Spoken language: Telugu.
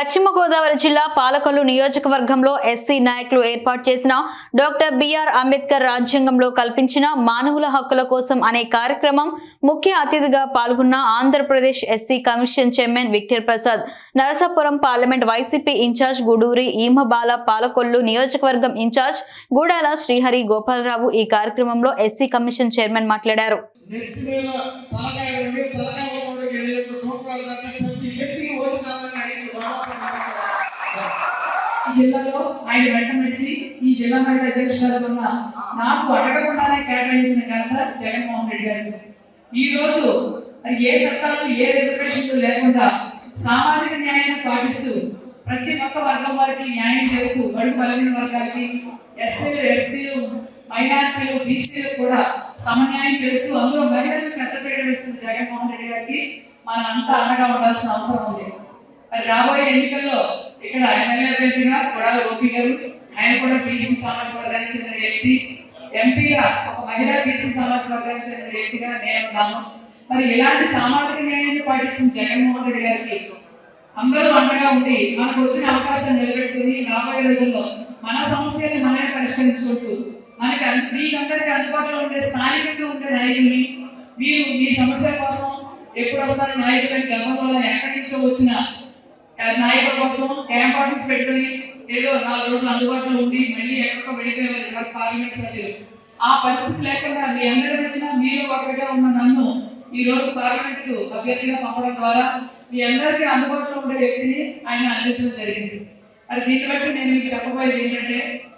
పశ్చిమ గోదావరి జిల్లా పాలకొల్లు నియోజకవర్గంలో ఎస్సీ నాయకులు ఏర్పాటు చేసిన డాక్టర్ బిఆర్ అంబేద్కర్ రాజ్యాంగంలో కల్పించిన మానవుల హక్కుల కోసం అనే కార్యక్రమం ముఖ్య అతిథిగా పాల్గొన్న Andhra Pradesh SC commission chairman Victor Prasad Narasapuram parliament YCP incharge Guduri Umabala Palakollu నియోజకవర్గం ఇన్ఛార్జ్ గూడాల శ్రీహరి గోపాలరావు ఈ కార్యక్రమంలో ఎస్సీ కమిషన్ చైర్మన్ మాట్లాడారు. నెత్తి మీద సంవత్సరాలు దాకా ప్రతి వ్యక్తికి ఓటు కావాలని అడిగిన ఈ జిల్లాలో ఆయన వెంటబెట్టి ఈ జిల్లా మహిళ అధ్యక్షురాలు ఉన్న నాకు అడగకుండానే కేటాయించిన ఘనత జగన్మోహన్ రెడ్డి గారు ఈ రోజు ఏ చట్టాలు ఏ రిజర్వేషన్లు లేకుండా సామాజిక న్యాయాన్ని పాటిస్తూ ప్రతి ఒక్క వర్గం వారికి న్యాయం చేస్తూ బడుగు బలహీన వర్గాలకి ఎస్సీలు ఎస్టీలు మైనార్టీలు బీసీలు కూడా సమన్యాయం చేస్తూ అందులో మహిళలకు పెద్ద పీడ వేస్తుంది జగన్మోహన్ మనంతా అంతా అండగా ఉండాల్సిన అవసరం ఉంది. మరి రాబోయే ఎన్నికల్లో ఇక్కడ ఎమ్మెల్యే అభ్యర్థిగా కొడాల గోపి గారు ఆయన కూడా బీసీ సమాజ వర్గానికి చెందిన వ్యక్తి. ఎంపీగా ఒక మహిళా బీసీ సమాజ వర్గానికి చెందిన వ్యక్తిగా నేను ఉన్నాను. మరి ఇలాంటి సామాజిక న్యాయాన్ని పాటించిన జగన్మోహన్ రెడ్డి గారికి అందరూ అండగా ఉండి మనకు వచ్చిన అవకాశం నిలబెట్టుకుని రాబోయే రోజుల్లో మన సమస్యల్ని మనమే పరిష్కరించుకుంటూ మనకి మీకందరికీ అందుబాటులో ఉండే స్థానికంగా ఉండే నాయకుల్ని మీరు మీ సమస్యల కోసం ఎప్పుడు వస్తారు నాయకులని గతంలో ఎక్కడి నుంచో వచ్చిన నాయకుల కోసం క్యాంప్ ఆఫీస్ పెట్టుకుని ఏదో నాలుగు రోజులు అందుబాటులో ఉండి మళ్ళీ ఎక్కడికో వెళ్ళిపోయేవారు పార్లమెంట్ సభ్యులు. ఆ పరిస్థితి లేకుండా మీ అందరి మధ్యన మీరు ఒకరిగా ఉన్న నన్ను ఈ రోజు పార్లమెంట్కు అభ్యర్థిగా పంపడం ద్వారా మీ అందరికీ అందుబాటులో ఉండే వ్యక్తిని ఆయన అందించడం జరిగింది. మరి దీన్ని బట్టి నేను మీకు చెప్పబోయేది ఏంటంటే